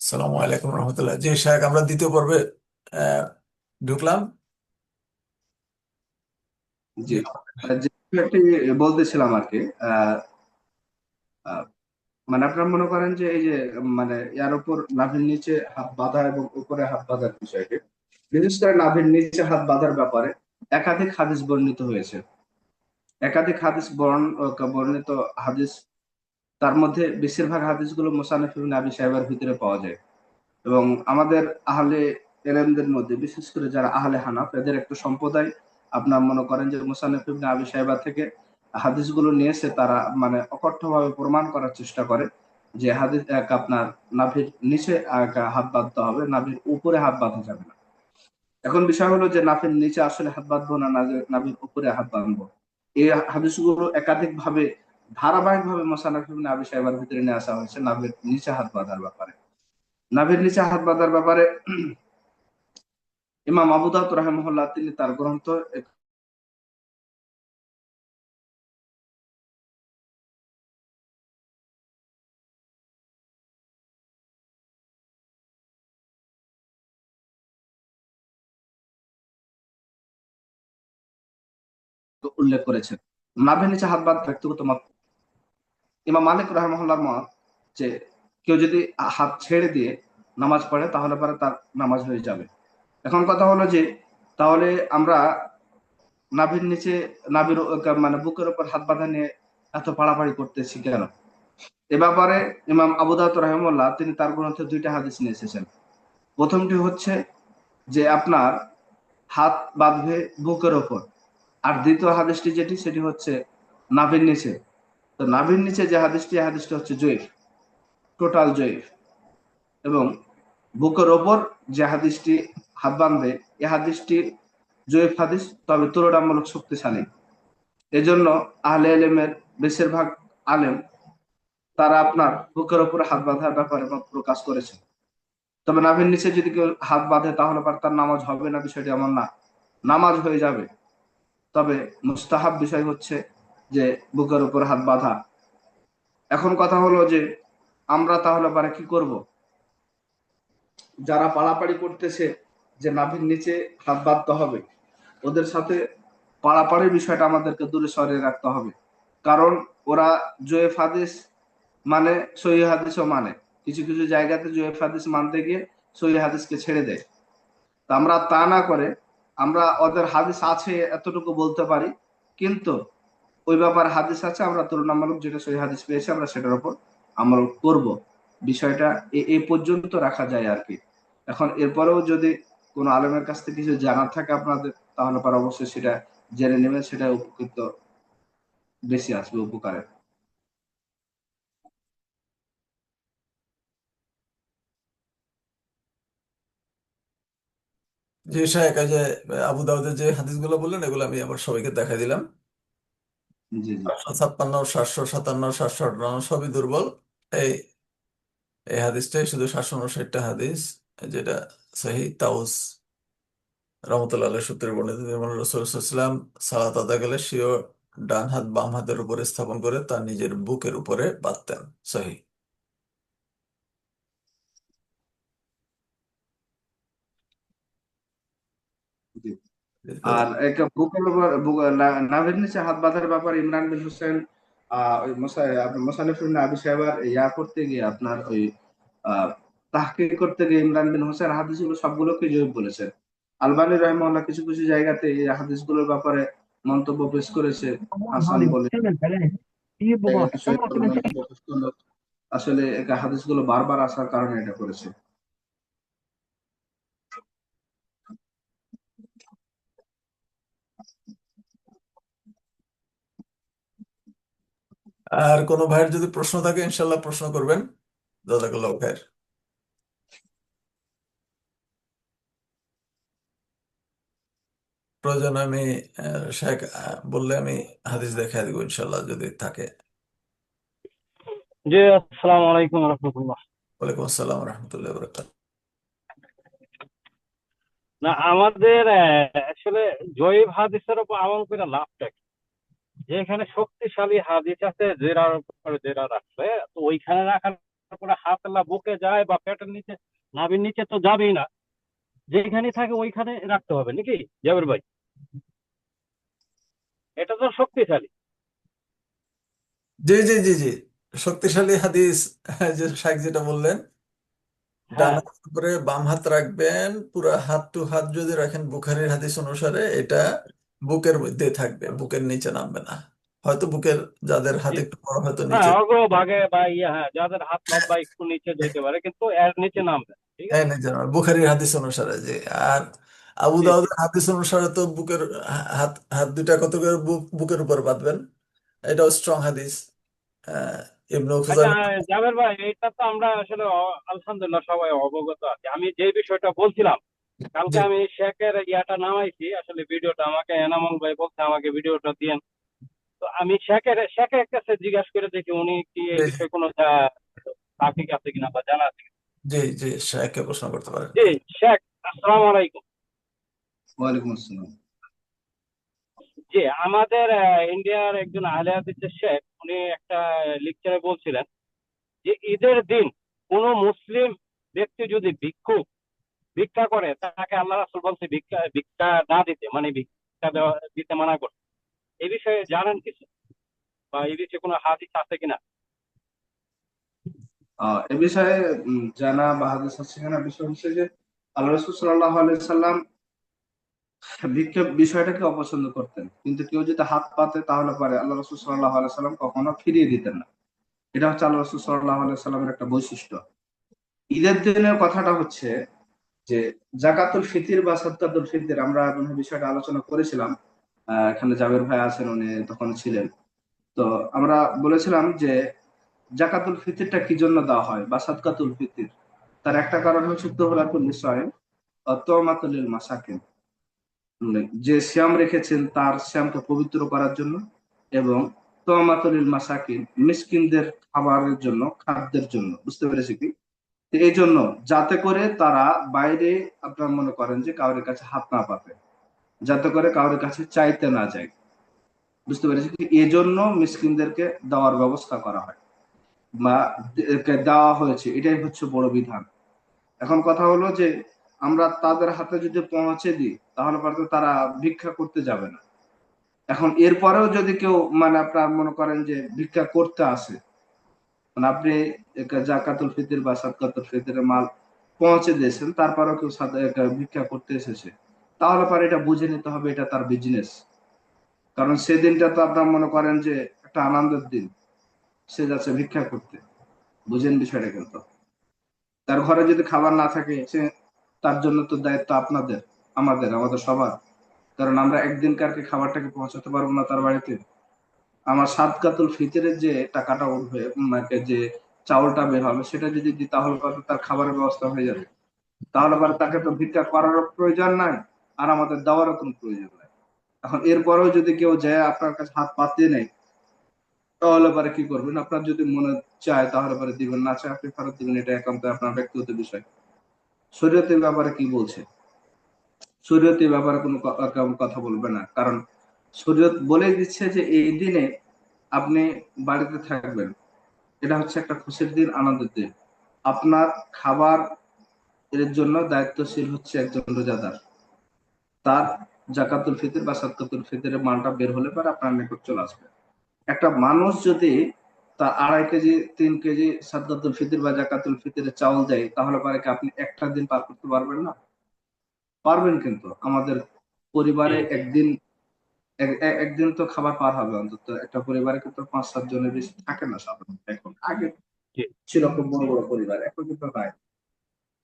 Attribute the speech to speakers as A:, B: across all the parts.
A: সালামু আলাইকুম রহমতুল্লাহ। জি আমরা দ্বিতীয় পর্বে ঢুকলাম।
B: বলতেছিলাম আর কি মানে আপনারা মনে করেন যে এই যে মানে ইয়ার উপর নাভির নিচে হাত বাঁধা এবং উপরে হাত বাঁধার বিষয়টি বিশেষ করে নাভির নিচে হাত বাঁধার ব্যাপারে একাধিক হাদিস বর্ণিত হয়েছে। একাধিক হাদিস বর্ণ, বর্ণিত হাদিস তার মধ্যে বেশিরভাগ হাদিসগুলো মোসানেফ ইবনে আবি সাহেবের ভিতরে পাওয়া যায়। এবং আমাদের আহলে এলেমদের মধ্যে, বিশেষ করে যারা আহলে হানাফ, এদের একটা সম্প্রদায়। আপনার মনে করেন যে মুসানিফ ইবনে আবি সাহেবা থেকে হাদিসগুলো নিয়ে এসে তারা মানে অকঠ্যভাবে প্রমাণ করার চেষ্টা করে যে হাদিস এক আপনার নাভির নিচে হাত বাঁধতে হবে, নাভির উপরে হাত বাঁধা যাবে না। এখন বিষয় হলো যে নাভির নিচে আসলে হাত বাঁধবো না নাভির উপরে হাত বাঁধবো। এই হাদিসগুলো একাধিক ভাবে ধারাবাহিক ভাবে ইবনে সাহেবার ভিতরে নিয়ে আসা হয়েছে নাভির নিচে হাত বাঁধার ব্যাপারে। নাভির নিচে হাত বাঁধার ব্যাপারে ইমাম আবু দাউদ রাহিমাহুল্লাহ, তিনি তার গ্রন্থ উল্লেখ করেছেন। নাভির নিচে হাত বাঁধ ব্যক্তিগত মত ইমাম মালিক রাহমাহুল্লাহর মত যে কেউ যদি হাত ছেড়ে দিয়ে নামাজ পড়ে, তাহলে পরে তার নামাজ হয়ে যাবে। এখন কথা হলো যে, তাহলে আমরা নাভির নিচে, নাভির মানে বুকের উপর হাত বাঁধা নিয়ে এত পাড়াপাড়ি করতেছি কেন? এ ব্যাপারে ইমাম আবু দাউদ রহমুল্লাহ তিনি তার গ্রন্থে দুইটা হাদিস নিয়ে এসেছেন। প্রথমটি হচ্ছে যে, আপনার হাত বাঁধবে বুকের ওপর আর দ্বিতীয় হাদিসটি যেটি, সেটি হচ্ছে নাভির নিচে। তো নাভির নিচে যে হাদিসটি হাদিসটি হচ্ছে জয়ীফ টোটাল জয়ীফ। এবং বুকের ওপর যে হাদিসটি হাত বাঁধবে এই হাদিসটি জয়ীফ হাদিস, তবে তুলনামূলক শক্তিশালী। এজন্য আহলে এলেমের বেশিরভাগ আলেম, তারা আপনার বুকের ওপর হাত বাঁধার ব্যাপারে প্রকাশ করেছে। তবে নাভির নিচে যদি কেউ হাত বাঁধে, তাহলে পর তার নামাজ হবে না, বিষয়টি এমন না। নামাজ হয়ে যাবে। তবে মুস্তাহাব বিষয় হচ্ছে যে বুকের উপর হাত বাঁধা। এখন কথা হলো যে, আমরা তাহলে পারে কি করব? যারা পাড়াপাড়ি করতেছে যে নাভির নিচে হাত বাঁধতে হবে, ওদের সাথে পাড়াপাড়ির বিষয়টা আমাদেরকে দূরে সরিয়ে রাখতে হবে। কারণ ওরা জয়েফ হাদিস মানে সহি হাদিসও মানে। কিছু কিছু জায়গাতে জয়েফ হাদিস মানতে গিয়ে সহি হাদিসকে ছেড়ে দেয়। তা আমরা তা না করে আমরা ওদের হাদিস আছে এতটুকু বলতে পারি, কিন্তু ওই ব্যাপার হাদিস আছে, আমরা তুলনামূলক যেটা সহি হাদিস পেয়েছি, আমরা সেটার উপর আমল করব। বিষয়টা এ পর্যন্ত রাখা যায় আর কি। এখন এরপরেও যদি কোনো আলমের কাছ থেকে কিছু জানার থাকে আপনাদের, তাহলে পর অবশ্যই সেটা জেনে নেবেন, সেটা উপকৃত বেশি আসবে উপকারে।
A: যে যে আবু দাউদের যে হাদিসগুলো বললেন, এগুলো আমি আবার সবাইকে দেখাই দিলাম। সাতশো ছাপ্পান্ন, সাতশো সাতান্ন, সাতশো আটান্ন, সবই দুর্বল। এই এই হাদিসটাই শুধু সাতশো উনষাটটা হাদিস, যেটা সহি তাউস। রহমতুল্লাহ সূত্রে বর্ণিত যেমন রসুলাম সালাত আদা গেলে সিও ডান হাত বাম হাতের উপরে স্থাপন করে তার নিজের বুকের উপরে বাঁধতেন, সহি
B: জি। আর একটা বুকের নাভির নিচে হাত বাঁধার ব্যাপারে ইমরান বিন হোসেন মোসানিফ আবি সাহেবার ইয়া করতে গিয়ে আপনার ওই আহ করতে গিয়ে ইমরান বিন হোসেন হাদিসগুলো সবগুলোকে জয়ীফ বলেছেন আলবানী রহিমাহুল্লাহ কিছু কিছু জায়গাতে এই হাদিসগুলোর ব্যাপারে মন্তব্য পেশ করেছে হাসান বলে। আসলে হাদিসগুলো বারবার আসার কারণে এটা করেছে
A: আর কোনো ভাইয়ের যদি প্রশ্ন থাকে ইনশাল্লাহ প্রশ্ন করবেন। জাজাকাল্লাহ খায়ের প্রয়োজন আমি শেখ বললে আমি হাদিস দেখাই দিব ইনশাল্লাহ যদি থাকে।
C: জি আসসালামু আলাইকুম রহমতুল্লাহ।
A: ওয়ালাইকুম আসসালাম রহমতুল্লাহ বরকাত
C: না আমাদের আসলে জয়ীব হাদিসের উপর আমল করে লাভটা কি? যেখানে শক্তিশালী হাদিস আছে জেরার উপরে জেরা রাখবে তো ওইখানে রাখার তারপরে হাত আল্লাহ বুকে যায় বা পেটের নিচে নাভির নিচে তো যাবেই না। যেখানে থাকে ওইখানে রাখতে হবে নাকি জাবের ভাই? এটা তো শক্তিশালী।
A: জি জি জি জি। শক্তিশালী হাদিস যে শাইখ যেটা বললেন ডান
C: হ্যাঁ
A: হাতের উপরে বাম হাত রাখবেন পুরো হাত টু হাত যদি রাখেন বুখারীর হাদিস অনুসারে এটা বুকের মধ্যে থাকবে বুকের নিচে নামবে না। হয়তো বুকের যাদের হাত একটু বড় হয়তো
C: হ্যাঁ
A: নিচে।
C: বা ইয়ে হ্যাঁ যাদের হাত লম্বা একটু নিচে যেতে পারে কিন্তু এর নিচে নামবে ঠিক আছে?
A: নিচে নামবে বুখারীর হাদিস অনুসারে যে আর আবু দাউদের হাদিস অনুসারে তো বুকের হাত হাত দুইটা কত করে বুক বুকের উপর বাঁধবেন? এটাও স্ট্রং হাদিস। ইবনু
C: আচ্ছা
A: খুজাইমা
C: জাবের ভাই এটা তো আমরা আসলে আলহামদুলিল্লাহ সবাই অবগত আছি। আমি যে বিষয়টা বলছিলাম কালকে আমি শেখের ইয়াটা নামাইছি আসলে ভিডিওটা আমাকে এনামুল ভাই বলছে আমাকে ভিডিওটা দিয়েন। তো আমি শেখের শেখের কাছে জিজ্ঞাসা করে দেখি উনি কি এই বিষয়ে কোনো জা- আছে কিনা বা জানা আছে
A: জি জি শাইখকে প্রশ্ন করতে পারেন।
C: জি শেখ আসসালামু আলাইকুম।
B: ওয়ালাইকুম আসসালাম।
C: জি আমাদের আহ, ইন্ডিয়ার একজন আহলে হাদিসের শেখ উনি একটা লেকচারে বলছিলেন যে ঈদের দিন কোন মুসলিম ব্যক্তি যদি ভিক্ষুক ভিক্ষা করে, তাকে আল্লাহ রাসূল বলছে ভিক্ষা ভিক্ষা না দিতে মানে ভিক্ষা দেওয়া, দিতে মানা করছে এই বিষয়ে জানেন কিছু? বা এই বিষয়ে কোনো হাদিস আছে কিনা?
B: এ বিষয়ে জানা বা হাদিস আছে কিনা? বিষয় হচ্ছে যে, আল্লাহ রসুল সাল্লাহ সাল্লাম ভিক্ষা বিষয়টাকে অপছন্দ করতেন। কিন্তু কেউ যদি হাত পাতে, তাহলে পারে। আল্লাহ রসুল সাল্লাহ সাল্লাম কখনো ফিরিয়ে দিতেন না। এটা হচ্ছে আল্লাহ রসুল সাল্লাহ সাল্লামের একটা বৈশিষ্ট্য। ঈদের দিনের কথাটা হচ্ছে যে জাকাতুল ফিতির বা সদকাতুল ফিতির, আমরা বিষয়টা আলোচনা করেছিলাম। এখানে জাবের ভাই আছেন, উনি তখন ছিলেন। তো আমরা বলেছিলাম যে জাকাতুল ফিতিরটা কি জন্য দেওয়া হয় বা সাদকাতুল ফিতির? তার একটা কারণ হচ্ছে তোহরাতুল নিসয় তমাতুল মাসাকিন। মানে যে শ্যাম রেখেছেন, তার শ্যামকে পবিত্র করার জন্য এবং তমাতুল মাসাকিন, মিসকিনদের খাবারের জন্য, খাদ্যের জন্য। বুঝতে পেরেছি কি? এই জন্য যাতে করে তারা বাইরে আপনার মনে করেন যে কাউরের কাছে হাত না পাবে যাতে করে কাউরের কাছে চাইতে না যায়। বুঝতে পেরেছি এজন্য মিসকিনদেরকে দেওয়ার ব্যবস্থা করা হয় বা দেওয়া হয়েছে। এটাই হচ্ছে বড় বিধান। এখন কথা হলো যে আমরা তাদের হাতে যদি পৌঁছে দিই, তাহলে পরে তারা ভিক্ষা করতে যাবে না। এখন এরপরেও যদি কেউ মানে আপনার মনে করেন যে ভিক্ষা করতে আসে মানে আপনি জাকাতুল ফিতর বা সাদকাতুল ফিতরের মাল পৌঁছে দিয়েছেন, তারপরেও কেউ ভিক্ষা করতে এসেছে। তাহলে পরে এটা বুঝে নিতে হবে, এটা তার বিজনেস কারণ সেদিনটা তো আপনার মনে করেন যে একটা আনন্দের দিন, সে যাচ্ছে ভিক্ষা করতে। বুঝেন বিষয়টা কিন্তু। তার ঘরে যদি খাবার না থাকে, সে তার জন্য তো দায়িত্ব আপনাদের, আমাদের আমাদের সবার। কারণ আমরা একদিনকারকে খাবারটাকে পৌঁছাতে পারব না তার বাড়িতে। আমার সাদকাতুল ফিতরের যে টাকাটা উঠবে মানে যে চাউলটা বের হবে, সেটা যদি দিই, তাহলে তার খাবারের ব্যবস্থা হয়ে যাবে। তাহলে আবার তাকে তো ভিক্ষা করারও প্রয়োজন নাই, আর আমাদের দেওয়ারও কোনো প্রয়োজন নাই। এখন এরপরেও যদি কেউ যায়, আপনার কাছে হাত পাতিয়ে নেই, তাহলে পরে কি করবেন? আপনার যদি মনে চায়, তাহলে পরে দিবেন। না চায়, আপনি ফেরত দিবেন। এটা একান্ত আপনার ব্যক্তিগত বিষয়। শরীয়তের ব্যাপারে কি বলছে? শরীয়তের ব্যাপারে কোনো কথা বলবে না। কারণ শরীয়ত বলে দিচ্ছে যে এই দিনে আপনি বাড়িতে থাকবেন। এটা হচ্ছে একটা খুশির দিন আনন্দের দিন। আপনার খাবার এর জন্য দায়িত্বশীল হচ্ছে একজন রোজাদার। তার জাকাতুল ফিতর বা সাদকাতুল ফিতরের মালটা বের হলে পরে আপনার নিকট চলে আসবে। একটা মানুষ যদি তার আড়াই কেজি তিন কেজি সাদকাতুল ফিতর বা জাকাতুল ফিতরের চাউল দেয় তাহলে পরে কি আপনি একটা দিন পার করতে পারবেন না? পারবেন কিন্তু। আমাদের পরিবারে একদিন এক- এক- একদিন তো খাবার পার হবে অন্তত। একটা পরিবারে কিন্তু পাঁচ সাত জনের বেশি থাকে না সাধারণত এখন। আগে ছিল খুব বড় বড় পরিবার এখন কিন্তু নাই।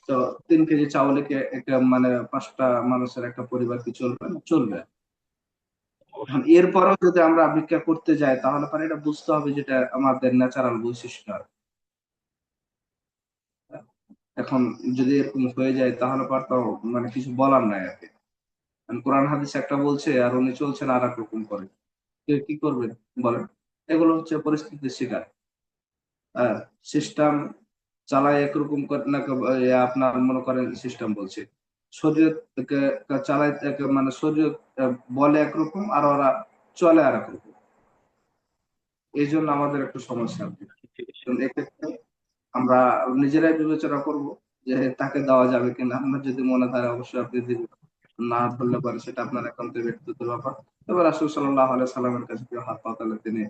B: তো তিন কেজি চাউলে কি একটা মানে পাঁচটা মানুষের একটা পরিবার কি চলবে না? চলবে। এরপরেও যদি আমরা ভিক্ষা করতে যাই তাহলে পরে এটা বুঝতে হবে যেটা আমাদের ন্যাচারাল বৈশিষ্ট্য আর। এখন যদি এরকম হয়ে যায় তাহলে পর তো মানে কিছু বলার নাই আর কি। কোরআন হাদিস একটা বলছে আর উনি চলছেন আর এক রকম করে। কেউ কি করবে বলেন এগুলো হচ্ছে পরিস্থিতির শিকার। হ্যাঁ সিস্টেম চালায় একরকম না আপনার মনে করেন সিস্টেম বলছে। কে চালায় মানে আহ, বলে একরকম আর ওরা চলে আর একরকম এই জন্য আমাদের একটু সমস্যা। এক্ষেত্রে আমরা নিজেরাই বিবেচনা করব যে তাকে দেওয়া যাবে কিনা। আপনার যদি মনে হয় অবশ্যই আপনি দিবেন। না ধরলে পরে সেটা আপনার একান্ত ব্যক্তিগত ব্যাপার তবে রাসূল সাল্লাল্লাহু আলাইহি সাল্লামের কাছে কেউ হাত পাতালে তিনি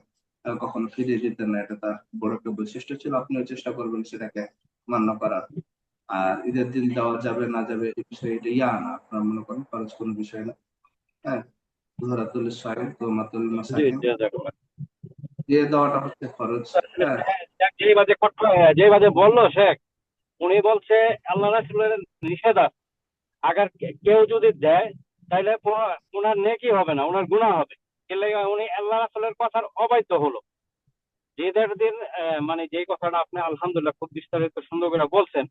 B: কখনো ফিরিয়ে দিতেন না। এটা তার বড় একটা বৈশিষ্ট্য ছিল। আপনিও চেষ্টা করবেন সেটাকে মান্য করার। আর ঈদের দিন দেওয়া যাবে না যাবে এই বিষয়ে এটা ইয়া না। আপনার মনে করেন খরচ কোনো বিষয় না। হ্যাঁ ধরাতুল সাহেব তো মাতুল
C: জি
B: দিয়ে দেওয়াটা হচ্ছে খরচ। হ্যাঁ।
C: যেই বাজে যেই বাজে বলল শেখ উনি বলছে আল্লাহ রাসূলের নিষেধ আছে। আগার কেউ যদি দেয় তাহলে ওনার নেকি হবে না ওনার গুনাহ হবে। উনি আল্লাহ রাসূলের কথার অবাধ্য হলো। যেদের দিন মানে যে কথাটা আপনি আলহামদুলিল্লাহ খুব বিস্তারিত সুন্দর করে বলছেন,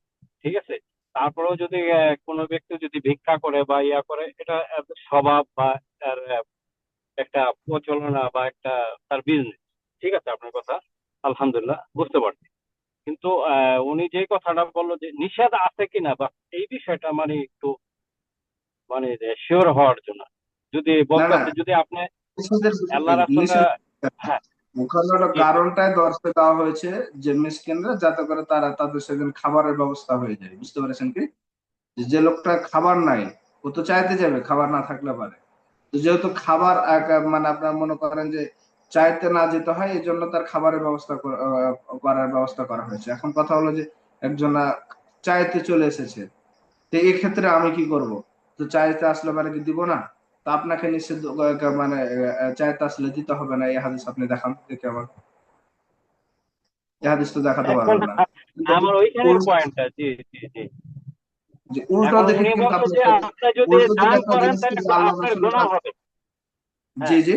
C: ঠিক আছে? তারপরেও যদি কোনো ব্যক্তি যদি ভিক্ষা করে বা ইয়া করে, এটা স্বভাব বা তার একটা প্রচলনা বা একটা তার বিজনেস ঠিক আছে আপনার কথা? আলহামদুলিল্লাহ, বুঝতে পারছি। কিন্তু উনি যে কথাটা বলল যে নিষেধ আছে কিনা বা এই বিষয়টা মানে একটু মানে শিওর হওয়ার জন্য। যদি বলতেছে যদি আপনি আল্লাহ হ্যাঁ।
B: ওখানে কারণটাই দর্শে দেওয়া হয়েছে যে মিসকিনরা যাতে করে তারা তাদের সেদিন খাবারের ব্যবস্থা হয়ে যায়। বুঝতে পেরেছেন কি? যে লোকটা খাবার নাই ও তো চাইতে যাবে খাবার না থাকলে পারে। যেহেতু খাবার মানে আপনার মনে করেন যে চাইতে না যেতে হয় এই জন্য তার খাবারের ব্যবস্থা করার ব্যবস্থা করা হয়েছে। এখন কথা হলো যে একজন চাইতে চলে এসেছে। তো এই ক্ষেত্রে আমি কি করব? তো চাইতে আসলে মানে কি দিব না? তো আপনাকে নিশ্চিত মানে চাইতে আসলে দিতে হবে না এই হাদিস আপনি দেখান দেখে আমার। এই হাদিস তো দেখাতে পারবেন না।
C: আমার ওইখানে
B: উল্টো-
C: পয়েন্টটা জি জি জি।
B: উল্টো দেখে কিন্তু
C: বলছে যে
B: আপনার
C: আপনি যদি দান করেন তাহলে আপনার গুনাহ হবে।
B: জি জি।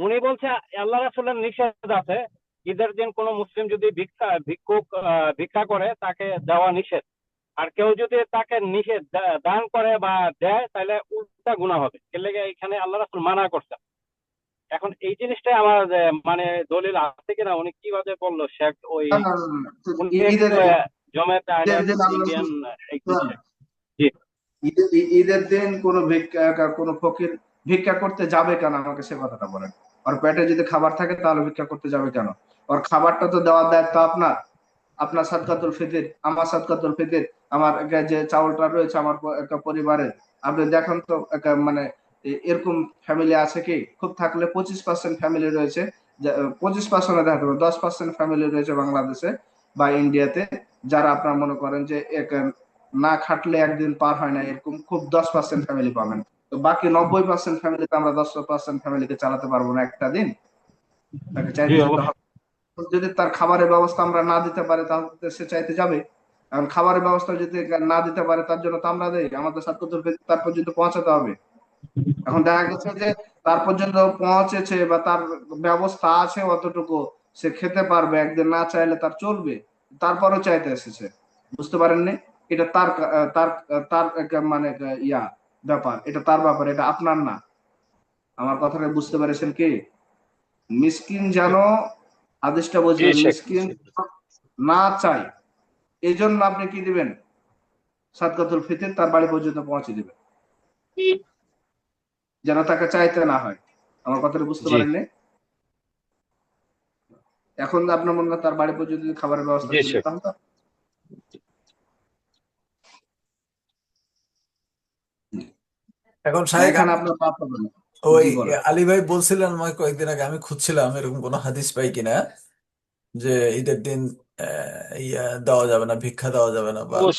C: উনি বলছে আল্লাহ রাসূলের নিষেধ আছে ঈদের দিন কোনো মুসলিম যদি ভিক্ষা ভিক্ষুক আহ, ভিক্ষা করে তাকে দেওয়া নিষেধ আর কেউ যদি তাকে নিষেধ দান করে বা দেয় তাহলে উল্টা গুণা হবে এর লেগে এখানে আল্লাহ রাসূল মানা করছে এখন এই জিনিসটাই আমার মানে দলিল আছে কিনা উনি কীভাবে বলল শেখ ওই
B: না, না, না, না। তো
C: উনি
B: ঈদের ঈদের দিন আল্লাহ
C: ইন্ডিয়ান
B: ঈদের ঈদের দিন কোন ভিক্ষা কোন ফকির ভিক্ষা করতে যাবে কেন আমাকে সে কথাটা বলেন ওর পেটে যদি খাবার থাকে তাহলে ভিক্ষা করতে যাবে কেন? ওর খাবারটা তো দেওয়ার দায়িত্ব আপনার। আপনার সাদকাতুল ফিতির, আমার সাদকাতুল ফিতির, আমার যে চাউলটা রয়েছে আমার একটা পরিবারের আপনি দেখেন তো মানে এরকম ফ্যামিলি আছে কি? খুব থাকলে পঁচিশ পার্সেন্ট ফ্যামিলি রয়েছে। পঁচিশ পার্সেন্ট দেখাতে পারে দশ পার্সেন্ট ফ্যামিলি রয়েছে বাংলাদেশে বা ইন্ডিয়াতে। যারা আপনার মনে করেন যে এক না খাটলে একদিন পার হয় না, এরকম খুব দশ পার্সেন্ট ফ্যামিলি পাবেন। তো বাকি নব্বই পার্সেন্ট ফ্যামিলিতে আমরা দশ পার্সেন্ট ফ্যামিলিকে চালাতে পারব না একটা দিন। তাকে চাইতে যদি তার খাবারের ব্যবস্থা আমরা না দিতে পারি তাহলে সে চাইতে যাবে। এখন খাবারের ব্যবস্থা যদি না দিতে পারে তার জন্য তো আমরা দেই। আমাদের সাথে তো তার পর্যন্ত পৌঁছাতে হবে। এখন দেখা গেছে যে তার পর্যন্ত পৌঁছেছে বা তার ব্যবস্থা আছে অতটুকু সে খেতে পারবে। একদিন না চাইলে তার চলবে। তারপরও চাইতে এসেছে। বুঝতে পারেননি? এটা তার তার তার মানে ইয়া। ব্যাপার এটা তার ব্যাপার এটা আপনার না। আমার কথাটা বুঝতে পেরেছেন কি? মিসকিন যেন আদেশটা
C: শেখ।
B: মিসকিন না চাই এই জন্য আপনি কি দিবেন? সাদকাতুল ফিতর তার বাড়ি পর্যন্ত পৌঁছে দিবেন। যেন তাকে চাইতে না হয়। আমার কথাটা বুঝতে
C: জি।
B: পারেননি? এখন আপনার মনে হয় তার বাড়ি পর্যন্ত খাবারের ব্যবস্থা করে
C: শেখ।
B: দিতাম তো?
A: এখন সাহেব
B: আপনার
A: ওই আলী ভাই বলছিলেন আমায় কয়েকদিন আগে আমি খুঁজছিলাম এরকম কোনো হাদিস পাই কিনা যে ঈদের দিন ইয়া দেওয়া যাবে না ভিক্ষা দেওয়া যাবে না বা
D: ও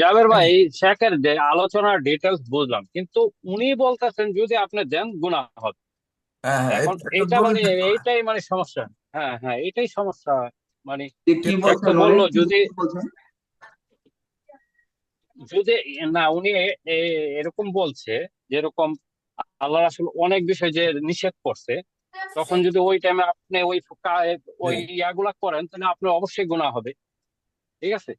D: জাবের ভাই শেখের আলোচনার ডিটেলস বুঝলাম কিন্তু উনি বলতেছেন যদি আপনি দেন গুনাহ হবে।
A: হ্যাঁ হ্যাঁ
D: এখন
A: এটা-
D: মানে এইটাই মানে সমস্যা। হ্যাঁ হ্যাঁ এটাই সমস্যা মানে
B: কি বলছেন
D: বলল যদি-? যদি না উনি এরকম বলছে যেরকম আল্লাহ রাসূল অনেক বিষয় যে নিষেধ করছে তখন যদি ওই টাইমে আপনি ওই ওই ইয়াগুলা করেন তাহলে আপনার অবশ্যই গুনাহ হবে। ঠিক আছে?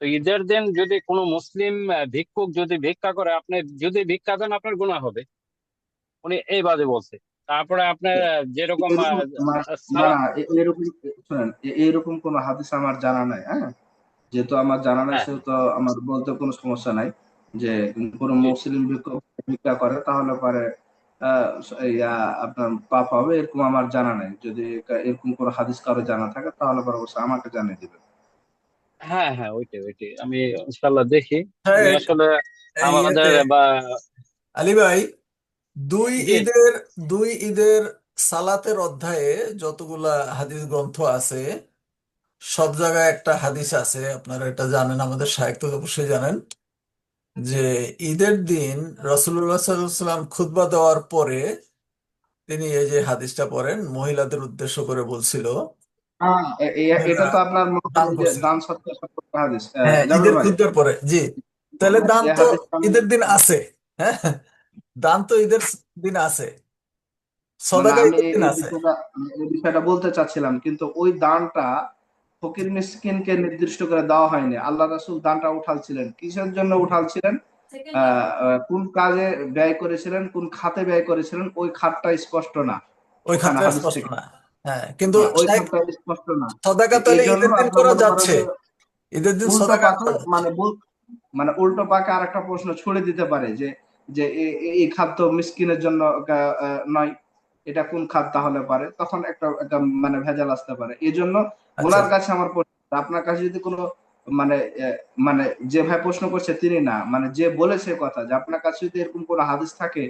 D: তো ঈদের দিন যদি কোনো মুসলিম ভিক্ষুক যদি ভিক্ষা করে আপনি যদি ভিক্ষা দেন আপনার গুনাহ হবে। উনি এই বাজে বলছে। তারপরে আপনার যেরকম
B: এরকম কোন হাদিস আমার জানা নাই হ্যাঁ? যেহেতু আমার জানা নাই
D: হ্যাঁ।
B: সেহেতু আমার বলতে কোনো সমস্যা নাই যে কোন মুসলিম ভিক্ষা করে তাহলে পরে আহ, আপনার পাপ হবে এরকম আমার জানা নেই। যদি এরকম কোনো হাদিস কারও জানা থাকে তাহলে পরে অবশ্যই আমাকে জানিয়ে দিবেন।
C: হ্যাঁ হ্যাঁ ওইটাই ওইটাই। আমি ইনশাল্লাহ দেখি।
A: হ্যাঁ
C: আসলে আমাদের বা
A: আলী ভাই দুই ঈদের দুই ঈদের সালাতের অধ্যায়ে যতগুলা হাদিস গ্রন্থ আছে সব জায়গায় একটা হাদিস আছে আপনারা এটা জানেন আমাদের তো অবশ্যই জানেন যে ঈদের দিন রাসূলুল্লাহ সাল্লাল্লাহু আলাইহি খুতবা দেওয়ার পরে তিনি এই যে হাদিসটা পড়েন মহিলাদের উদ্দেশ্য করে বলছিল
B: হ্যাঁ এ- এটা তো আপনার
A: দান
B: হাদিস।
A: হ্যাঁ ঈদের খুতবার পরে জি। তাহলে দান তো ঈদের দিন আছে হ্যাঁ দান তো ঈদের দিন আছে। সদাকা ঈদের দিন আছে।
B: বিষয়টা বলতে চাচ্ছিলাম কিন্তু ওই দানটা ফকির মিসকিনকে নির্দিষ্ট করে দেওয়া হয়নি। আল্লাহ রাসূল দানটা উঠালছিলেন। কিসের জন্য উঠালছিলেন? আহ, আহ, কোন কাজে ব্যয় করেছিলেন কোন খাতে ব্যয় করেছিলেন ওই খাতটা স্পষ্ট না।
A: ওই খাতটা স্পষ্ট না। হ্যাঁ কিন্তু
B: হ্যাঁ, ওই খাতটা স্পষ্ট না।
A: সদাকা তাহলে ঈদের দিন করা যাচ্ছে। ঈদের দিন
B: উল্টো
A: সদাকা
B: মানে মানে উল্টো পাকে আর একটা প্রশ্ন ছুড়ে দিতে পারে যে যে এই খাদ্য মিসকিনের জন্য আহ, আহ, নয়। এটা কোন খাত তাহলে পারে? তখন একটা একটা মানে ভেজাল আসতে পারে। এই জন্য
A: আচ্ছা।
B: ওনার কাছে আমার আপনার কাছে যদি কোনো মানে মানে যে ভাই প্রশ্ন করছে তিনি না মানে যে বলেছে কথা যে আপনার কাছে যদি এরকম কোনো হাদিস থাকে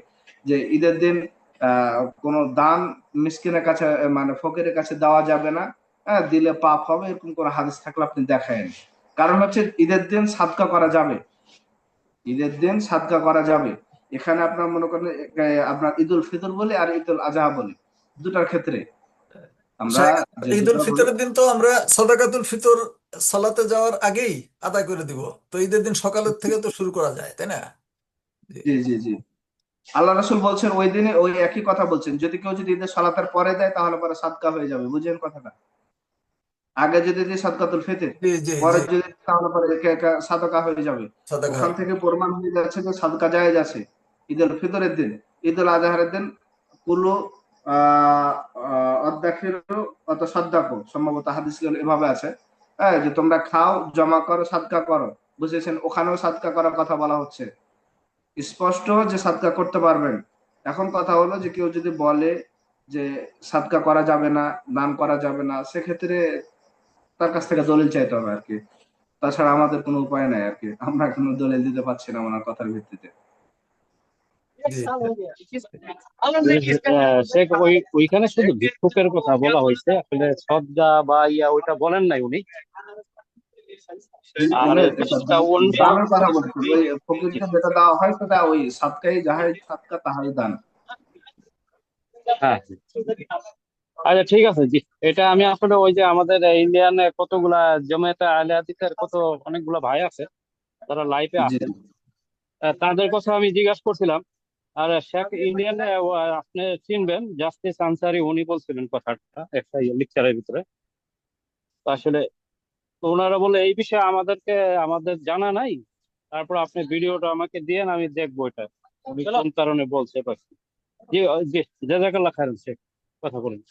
B: যে ঈদের দিন আহ কোনো দান মিসকিনের কাছে মানে ফকিরের কাছে দেওয়া যাবে না হ্যাঁ দিলে পাপ হবে এরকম কোনো হাদিস থাকলে আপনি দেখায়েন কারণ হচ্ছে ঈদের দিন সাদকা করা যাবে। ঈদের দিন সাদকা করা যাবে। এখানে আপনার মনে করেন আপনার ঈদুল ফিতর বলে আর ঈদুল আজহা বলে দুটার ক্ষেত্রে। আমরা
A: ঈদুল ফিতরের দিন তো আমরা সদাকাতুল ফিতর সালাতে যাওয়ার আগেই আদায় করে দিব। তো ঈদের দিন সকালের থেকে তো শুরু করা যায় তাই না? জি।
B: জি জি আল্লাহ রাসূল বলছেন ওই দিনে ওই একই কথা বলছেন যদি কেউ যদি ঈদের সালাতের পরে দেয় তাহলে পরে সাদকা হয়ে যাবে বুঝেন কথাটা? আগে যদি দিই সাদকাতুল ফিতর পরে যদি তাহলে পরে সাদকা হয়ে যাবে। ওখান থেকে প্রমাণ হয়ে যাচ্ছে যে সাদকা জায়েজ আছে। ঈদুল ফিতরের দিন ঈদ উল আজহারের দিন কুলু, আহ অদ্দাখির অত সম্ভবত হাদিস এভাবে আছে। হ্যাঁ যে তোমরা খাও, জমা করো, সাদকা করো। বুঝেছেন? ওখানেও সাদকা করার কথা বলা হচ্ছে। স্পষ্ট যে সাদকা করতে পারবেন। এখন কথা হলো যে কেউ যদি বলে যে সাদকা করা যাবে না, দান করা যাবে না, সেক্ষেত্রে তার কাছ থেকে দলিল চাইতে হবে আর কি। তাছাড়া আমাদের কোনো উপায় নাই আর কি। আমরা কোনো দলিল দিতে পারছি না ওনার কথার ভিত্তিতে।
C: ওইখানে শুধু ভিক্ষুকের কথা বলা হয়েছে আসলে সদ্গা বা ইয়া ওইটা বলেন নাই উনি।
B: যেটা দেওয়া হয় সেটা ওই সাদকাই যাহাই সাদকা তাহাই দান।
C: হ্যাঁ। আচ্ছা ঠিক আছে জি। এটা আমি আসলে ওই যে আমাদের ইন্ডিয়ান কতগুলা জমায়েতে আহলে হাদিসের কত অনেকগুলা ভাই আছে তারা লাইভে আছে। তাদের কথা আমি জিজ্ঞাসা করছিলাম। আর শেখ ইন্ডিয়ান আপনি চিনবেন জাস্টিস আনসারি উনি বলছিলেন কথাটা একটা লেকচারের ভিতরে। আসলে ওনারা বলে এই বিষয়ে আমাদেরকে আমাদের জানা নাই। তারপর আপনি ভিডিওটা আমাকে দিয়েন আমি দেখব এটা। উনি কোন কারণে বলছে জি জি জাজাকাল্লাহ শেখ কথা বলুন।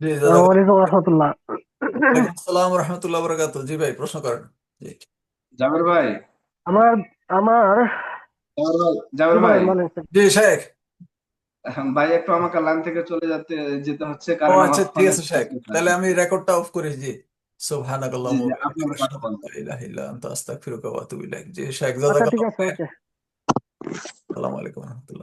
A: জি
E: আসসালামু আলাইকুম রহমতুল্লাহ।
A: ওয়ালাইকুম আসসালাম রহমতুল্লাহ বরকাত জি ভাই প্রশ্ন করেন। জি।
B: জাবের ভাই?
E: আমার আমার
B: জাবের ভাই
E: জি বলেন
A: জি শেখ।
B: ভাই একটু আমাকে লাইন থেকে চলে যেতে যেতে হচ্ছে কারণ আমার
A: আচ্ছা ঠিক আছে শেখ। তাহলে আমি রেকর্ডটা অফ করি দিই আস্তাগফিরুকা ওয়া আতুবু ইলাইক। জি শেখ
E: আচ্ছা
A: জাযাকাল্লাহু আসসালামু আলাইকুম ওয়া রাহমাতুল্লাহ।